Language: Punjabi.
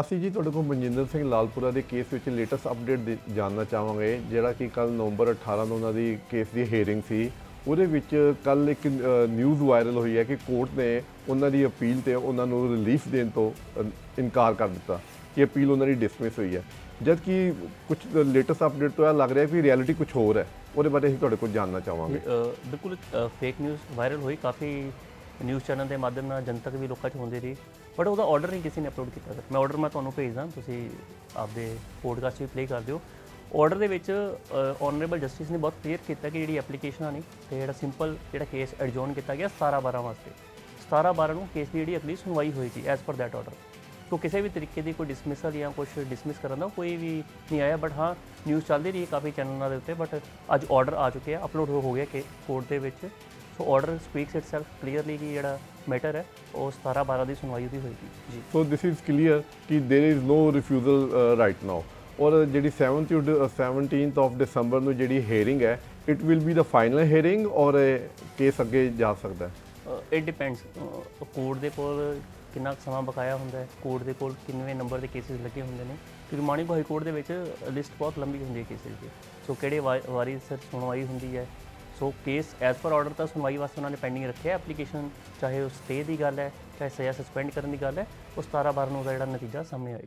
ਅਸੀਂ ਜੀ ਤੁਹਾਡੇ ਕੋਲ ਮਨਜਿੰਦਰ ਸਿੰਘ ਲਾਲਪੁਰਾ ਦੇ ਕੇਸ ਵਿੱਚ ਲੇਟੈਸਟ ਅਪਡੇਟ ਜਾਨਣਾ ਚਾਹਾਂਗੇ, ਜਿਹੜਾ ਕਿ ਕੱਲ ਨਵੰਬਰ 18 ਨੂੰ ਉਹਨਾਂ ਦੀ ਕੇਸ ਦੀ ਹੇਅਰਿੰਗ ਸੀ। ਉਹਦੇ ਵਿੱਚ ਕੱਲ ਇੱਕ ਨਿਊਜ਼ ਵਾਇਰਲ ਹੋਈ ਹੈ ਕਿ ਕੋਰਟ ਨੇ ਉਹਨਾਂ ਦੀ ਅਪੀਲ ਤੇ ਉਹਨਾਂ ਨੂੰ ਰਿਲੀਫ ਦੇਣ ਤੋਂ ਇਨਕਾਰ ਕਰ ਦਿੱਤਾ ਕਿ ਅਪੀਲ ਉਹਨਾਂ ਦੀ ਡਿਸਮਿਸ ਹੋਈ ਹੈ। ਜਦ ਕਿ ਕੁਝ ਲੇਟੈਸਟ ਅਪਡੇਟ ਤੋਂ ਇਹ ਲੱਗ ਰਿਹਾ ਕਿ ਰਿਐਲਿਟੀ ਕੁਝ ਹੋਰ ਹੈ, ਉਹਦੇ ਬਾਰੇ ਅਸੀਂ ਤੁਹਾਡੇ ਕੋਲ ਜਾਨਣਾ ਚਾਹਾਂਗੇ। ਬਿਲਕੁਲ ਫੇਕ ਨਿਊਜ਼ ਵਾਇਰਲ ਹੋਈ, ਕਾਫੀ ਨਿਊਜ਼ ਚੈਨਲ ਦੇ ਮਾਧਿਅਮ ਨਾਲ ਜਨਤਕ ਵੀ ਲੋਕਾਂ 'ਚ ਹੁੰਦੀ ਰਹੀ। ਬਟ ਉਹਦਾ ਆਰਡਰ ਨਹੀਂ ਕਿਸੇ ਨੇ ਅਪਲੋਡ ਕੀਤਾ ਸਰ ਮੈਂ ਆਰਡਰ ਮੈਂ ਤੁਹਾਨੂੰ ਭੇਜਦਾ, ਤੁਸੀਂ ਆਪਦੇ ਪੋਡਕਾਸਟ ਵੀ ਪਲੇ ਕਰ ਦਿਓ। ਆਰਡਰ ਦੇ ਵਿੱਚ ਆਨਰੇਬਲ ਜਸਟਿਸ ਨੇ ਬਹੁਤ ਕਲੀਅਰ ਕੀਤਾ ਕਿ ਜਿਹੜੀ ਐਪਲੀਕੇਸ਼ਨਾਂ ਆਣੀ ਤੇ ਜਿਹੜਾ ਸਿੰਪਲ ਜਿਹੜਾ ਕੇਸ ਐਡਜੋਨ ਕੀਤਾ ਗਿਆ 17 12 ਵਾਸਤੇ। 17 12 ਨੂੰ ਕੇਸ ਦੀ ਜਿਹੜੀ ਅਗਲੀ ਸੁਣਵਾਈ ਹੋਈ ਸੀ as per that order so ਕਿਸੇ ਵੀ ਤਰੀਕੇ ਦੀ ਕੋਈ ਡਿਸਮਿਸਲ ਜਾਂ ਕੁਝ ਡਿਸਮਿਸ ਕਰਨ ਦਾ ਕੋਈ ਵੀ ਨਹੀਂ ਆਇਆ। ਬਟ ਹਾਂ ਨਿਊਜ਼ ਚੱਲਦੀ ਰਹੀ ਹੈ ਕਾਫੀ ਚੈਨਲਾਂ ਦੇ ਉੱਤੇ ਬਟ ਅੱਜ ਆਰਡਰ ਆ ਚੁੱਕਿਆ ਅਪਲੋਡ ਹੋ ਗਿਆ ਕਿ ਕੋਰਟ ਦੇ ਵਿੱਚ। so order speaks itself clearly ਕਿ ਜਿਹੜਾ ਮੈਟਰ ਹੈ ਉਹ 17 12 ਦੀ ਸੁਣਵਾਈ ਉਹਦੀ ਹੋਏਗੀ ਜੀ ਸੋ ਦਿਸ ਇਜ਼ ਕਲੀਅਰ ਕਿ there is no refusal right now ਔਰ ਜਿਹੜੀ 7th to 17th ਆਫ ਦਸੰਬਰ ਨੂੰ ਜਿਹੜੀ ਹੀਅਰਿੰਗ ਹੈ it will be the final hearing ਔਰ ਕੇਸ ਅੱਗੇ ਜਾ ਸਕਦਾ ਹੈ ਇਟ ਡਿਪੈਂਡਸ ਕੋਰਟ ਦੇ ਕੋਲ ਕਿੰਨਾ ਕੁ ਸਮਾਂ ਬਕਾਇਆ ਹੁੰਦਾ ਹੈ ਕੋਰਟ ਦੇ ਕੋਲ ਕਿੰਨੇ ਨੰਬਰ ਦੇ ਕੇਸਿਸ ਲੱਗੇ ਹੁੰਦੇ ਨੇ ਕਿਉਂਕਿ ਮਾਣਿਕ ਹਾਈ ਕੋਰਟ ਦੇ ਵਿੱਚ ਲਿਸਟ ਬਹੁਤ ਲੰਬੀ ਹੁੰਦੀ ਹੈ ਕੇਸਿਸ ਦੀ ਸੋ ਕਿਹੜੇ ਵਾ- ਵਾਰੀ ਸਿਰ ਸੁਣਵਾਈ ਹੁੰਦੀ ਹੈ so case as per order ਤਾਂ ਸੁਣਵਾਈ ਵਾਸਤੇ ਉਹਨਾਂ ਨੇ ਪੈਂਡਿੰਗ ਰੱਖਿਆ ਐਪਲੀਕੇਸ਼ਨ ਚਾਹੇ ਉਹ ਸਟੇ ਦੀ ਗੱਲ ਹੈ, ਚਾਹੇ ਸਜ਼ਾ ਸਸਪੈਂਡ ਕਰਨ ਦੀ ਗੱਲ ਹੈ, ਉਹ 17 12 ਨੂੰ ਉਹਦਾ ਜਿਹੜਾ ਨਤੀਜਾ ਸਾਹਮਣੇ ਆਏਗਾ।